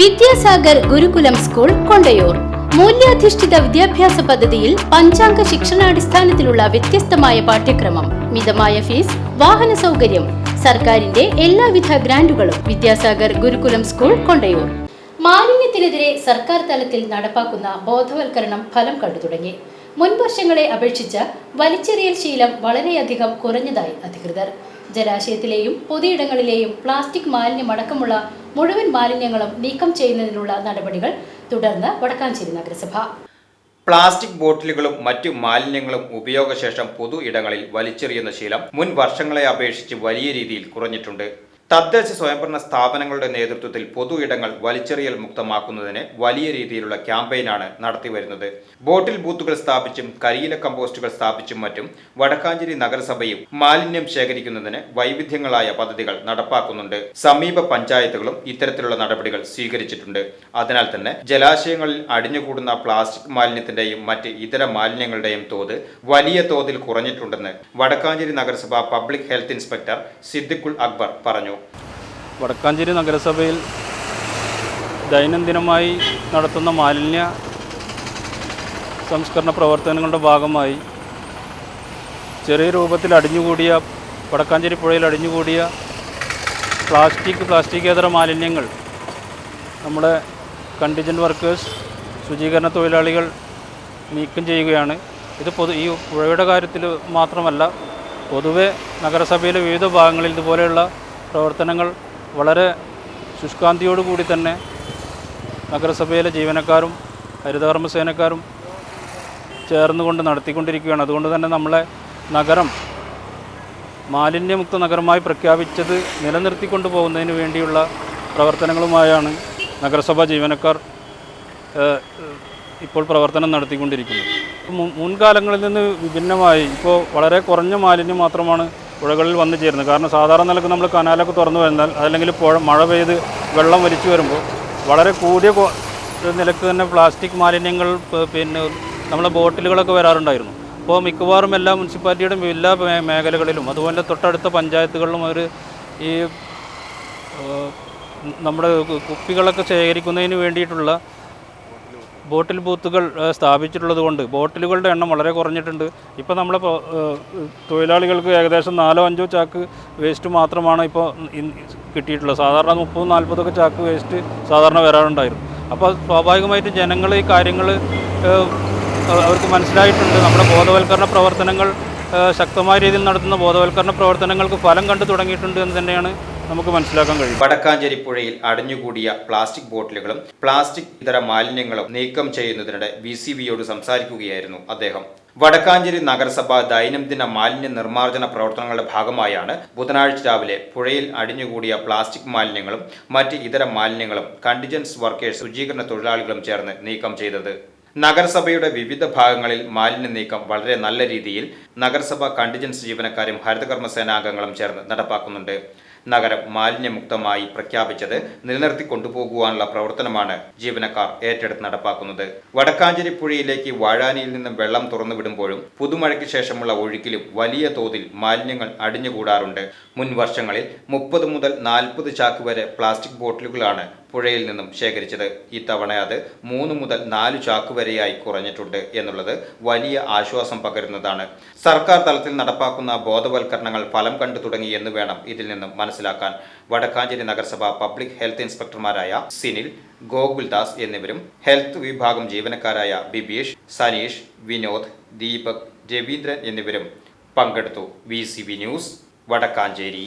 Vidyasagar Gurukulam school Kondayur. മൂല്യാധിഷ്ഠിത വിദ്യാഭ്യാസ പദ്ധതിയിൽ പഞ്ചാംഗ ശിക്ഷണാടിസ്ഥാനത്തിലുള്ള വ്യത്യസ്തമായ പാഠ്യക്രമം. മിതമായ ഫീസ് വാഹന സൗകര്യം സർക്കാരിന്റെ എല്ലാവിധ ഗ്രാന്റുകളും വിദ്യാസാഗർ ഗുരുകുലം സ്കൂൾ കൊണ്ടയൂർ. മാലിന്യത്തിനെതിരെ സർക്കാർ തലത്തിൽ നടപ്പാക്കുന്ന ബോധവൽക്കരണം ഫലം കണ്ടു തുടങ്ങി മുൻ വർഷങ്ങളെ അപേക്ഷിച്ച് വലിച്ചെറിയൽ ശീലം വളരെയധികം കുറഞ്ഞതായി അധികൃതർ. ജലാശയത്തിലെയും പൊതുയിടങ്ങളിലെയും പ്ലാസ്റ്റിക് മാലിന്യമടക്കമുള്ള മുഴുവൻ മാലിന്യങ്ങളും നീക്കം ചെയ്യുന്നതിനുള്ള നടപടികൾ തുടർന്ന് വടക്കാഞ്ചേരി നഗരസഭ. പ്ലാസ്റ്റിക് ബോട്ടിലുകളും മറ്റു മാലിന്യങ്ങളും ഉപയോഗശേഷം പൊതു ഇടങ്ങളിൽ വലിച്ചെറിയുന്ന ശീലം മുൻ വർഷങ്ങളെ അപേക്ഷിച്ച് വലിയ രീതിയിൽ കുറഞ്ഞിട്ടുണ്ട്. തദ്ദേശ സ്വയംഭരണ സ്ഥാപനങ്ങളുടെ നേതൃത്വത്തിൽ പൊതു ഇടങ്ങൾ വലിച്ചെറിയൽ മുക്തമാക്കുന്നതിന് വലിയ രീതിയിലുള്ള ക്യാമ്പയിനാണ് നടത്തിവരുന്നത്. ബോട്ടിൽ ബൂത്തുകൾ സ്ഥാപിച്ചും കരിയില കമ്പോസ്റ്റുകൾ സ്ഥാപിച്ചും മറ്റും വടക്കാഞ്ചേരി നഗരസഭയും മാലിന്യം ശേഖരിക്കുന്നതിന് വൈവിധ്യങ്ങളായ പദ്ധതികൾ നടപ്പാക്കുന്നുണ്ട്. സമീപ പഞ്ചായത്തുകളും ഇത്തരത്തിലുള്ള നടപടികൾ സ്വീകരിച്ചിട്ടുണ്ട്. അതിനാൽ തന്നെ ജലാശയങ്ങളിൽ അടിഞ്ഞുകൂടുന്ന പ്ലാസ്റ്റിക് മാലിന്യത്തിന്റെയും മറ്റ് ഇതര മാലിന്യങ്ങളുടെയും തോത് വലിയ തോതിൽ കുറഞ്ഞിട്ടുണ്ടെന്ന് വടക്കാഞ്ചേരി നഗരസഭ public health inspector Siddiqul Akbar പറഞ്ഞു. വടക്കാഞ്ചേരി നഗരസഭയിൽ ദൈനംദിനമായി നടത്തുന്ന മാലിന്യ സംസ്കരണ പ്രവർത്തനങ്ങളുടെ ഭാഗമായി ചെറിയ രൂപത്തിൽ അടിഞ്ഞുകൂടിയ വടക്കാഞ്ചേരി പുഴയിൽ അടിഞ്ഞുകൂടിയ പ്ലാസ്റ്റിക് പ്ലാസ്റ്റിക്കേതര മാലിന്യങ്ങൾ നമ്മുടെ കണ്ടിജന്റ് വർക്കേഴ്സ് ശുചീകരണ തൊഴിലാളികൾ നീക്കം ചെയ്യുകയാണ്. ഇത് പൊതു ഈ പുഴയുടെ കാര്യത്തിൽ മാത്രമല്ല പൊതുവെ നഗരസഭയിലെ വിവിധ ഭാഗങ്ങളിൽ ഇതുപോലെയുള്ള പ്രവർത്തനങ്ങൾ വളരെ ശുഷ്കാന്തിയോടുകൂടി തന്നെ നഗരസഭയിലെ ജീവനക്കാരും ഹരിതകർമ്മസേനക്കാരും ചേർന്നുകൊണ്ട് നടത്തിക്കൊണ്ടിരിക്കുകയാണ്. അതുകൊണ്ട് തന്നെ നമ്മളെ നഗരം മാലിന്യമുക്ത നഗരമായി പ്രഖ്യാപിച്ചത് നിലനിർത്തിക്കൊണ്ടു പോകുന്നതിന് വേണ്ടിയുള്ള പ്രവർത്തനങ്ങളുമായാണ് നഗരസഭാ ജീവനക്കാർ ഇപ്പോൾ പ്രവർത്തനം നടത്തിക്കൊണ്ടിരിക്കുന്നത്. മുൻകാലങ്ങളിൽ നിന്ന് വിഭിന്നമായി ഇപ്പോൾ വളരെ കുറഞ്ഞ മാലിന്യം മാത്രമാണ് പുഴകളിൽ വന്നു ചേരുന്നത് കാരണം സാധാരണ നിലയ്ക്ക് നമ്മൾ കനാലൊക്കെ തുറന്നു വരുന്നാൽ അതല്ലെങ്കിൽ പുഴ മഴ പെയ്ത് വെള്ളം വലിച്ചു വരുമ്പോൾ വളരെ കൂടിയ നിലയ്ക്ക് തന്നെ പ്ലാസ്റ്റിക് മാലിന്യങ്ങൾ പിന്നെ നമ്മളെ ബോട്ടിലുകളൊക്കെ വരാറുണ്ടായിരുന്നു. അപ്പോൾ മിക്കവാറും എല്ലാ മുനിസിപ്പാലിറ്റിയുടെയും എല്ലാ മേഖലകളിലും അതുപോലെ തൊട്ടടുത്ത പഞ്ചായത്തുകളിലും അവർ ഈ നമ്മുടെ കുപ്പികളൊക്കെ ശേഖരിക്കുന്നതിന് വേണ്ടിയിട്ടുള്ള ബോട്ടിൽ ബൂത്തുകൾ സ്ഥാപിച്ചിട്ടുള്ളത് കൊണ്ട് ബോട്ടിലുകളുടെ എണ്ണം വളരെ കുറഞ്ഞിട്ടുണ്ട്. ഇപ്പോൾ നമ്മളെ തൊഴിലാളികൾക്ക് ഏകദേശം നാലോ അഞ്ചോ ചാക്ക് വേസ്റ്റ് മാത്രമാണ് ഇപ്പോൾ കിട്ടിയിട്ടുള്ളത്. സാധാരണ മുപ്പതും നാൽപ്പതൊക്കെ ചാക്ക് വേസ്റ്റ് സാധാരണ വരാറുണ്ടായിരുന്നു. അപ്പോൾ സ്വാഭാവികമായിട്ടും ജനങ്ങൾ ഈ കാര്യങ്ങൾ അവർക്ക് മനസ്സിലായിട്ടുണ്ട്. നമ്മുടെ ബോധവൽക്കരണ പ്രവർത്തനങ്ങൾ ശക്തമായ രീതിയിൽ നടത്തുന്ന ബോധവൽക്കരണ പ്രവർത്തനങ്ങൾക്ക് ഫലം കണ്ടു തുടങ്ങിയിട്ടുണ്ട് എന്ന് തന്നെയാണ് നമുക്ക് മനസ്സിലാക്കാൻ കഴിയും. വടക്കാഞ്ചേരി പുഴയിൽ അടഞ്ഞുകൂടിയ പ്ലാസ്റ്റിക് ബോട്ടിലുകളും പ്ലാസ്റ്റിക് ഇതര മാലിന്യങ്ങളും നീക്കം ചെയ്യുന്നതിനിടെ വി സി ബിയോട് സംസാരിക്കുകയായിരുന്നു അദ്ദേഹം. വടക്കാഞ്ചേരി നഗരസഭ ദൈനംദിന മാലിന്യ നിർമ്മാർജന പ്രവർത്തനങ്ങളുടെ ഭാഗമായാണ് ബുധനാഴ്ച രാവിലെ പുഴയിൽ അടിഞ്ഞുകൂടിയ പ്ലാസ്റ്റിക് മാലിന്യങ്ങളും മറ്റ് ഇതര മാലിന്യങ്ങളും കണ്ടിജൻസ് വർക്കേഴ്സ് ശുചീകരണ തൊഴിലാളികളും ചേർന്ന് നീക്കം ചെയ്തത്. നഗരസഭയുടെ വിവിധ ഭാഗങ്ങളിൽ മാലിന്യ നീക്കം വളരെ നല്ല രീതിയിൽ നഗരസഭ കണ്ടിജൻസ് ജീവനക്കാരും ഹരിതകർമ്മ സേനാംഗങ്ങളും ചേർന്ന് നടപ്പാക്കുന്നുണ്ട്. നഗരം മാലിന്യമുക്തമായി പ്രഖ്യാപിച്ചത് നിലനിർത്തി കൊണ്ടുപോകുവാനുള്ള പ്രവർത്തനമാണ് ജീവനക്കാർ ഏറ്റെടുത്ത് നടപ്പാക്കുന്നത്. വടക്കാഞ്ചേരി പുഴയിലേക്ക് വാഴാനിയിൽ നിന്നും വെള്ളം തുറന്നു വിടുമ്പോഴും പുതുമഴയ്ക്ക് ശേഷമുള്ള ഒഴുക്കിലും വലിയ തോതിൽ മാലിന്യങ്ങൾ അടിഞ്ഞുകൂടാറുണ്ട്. മുൻ വർഷങ്ങളിൽ മുപ്പത് മുതൽ നാൽപ്പത് ചാക്ക് വരെ പ്ലാസ്റ്റിക് ബോട്ടിലുകളാണ് പുഴയിൽ നിന്നും ശേഖരിച്ചത്. ഇത്തവണ അത് മൂന്ന് മുതൽ നാല് ചാക്ക് വരെയായി കുറഞ്ഞിട്ടുണ്ട് എന്നുള്ളത് വലിയ ആശ്വാസം പകരുന്നതാണ്. സർക്കാർ തലത്തിൽ നടപ്പാക്കുന്ന ബോധവൽക്കരണങ്ങൾ ഫലം കണ്ടു തുടങ്ങി എന്ന് വേണം ഇതിൽ നിന്നും മനസ്സിലാക്കാൻ. വടക്കാഞ്ചേരി നഗരസഭ പബ്ലിക് ഹെൽത്ത് ഇൻസ്പെക്ടർമാരായ സിനിൽ ഗോകുൽദാസ് എന്നിവരും ഹെൽത്ത് വിഭാഗം ജീവനക്കാരായ ബിബീഷ് സനീഷ് വിനോദ് ദീപക് രവീന്ദ്രൻ എന്നിവരും പങ്കെടുത്തു. V news Vadakkancherry.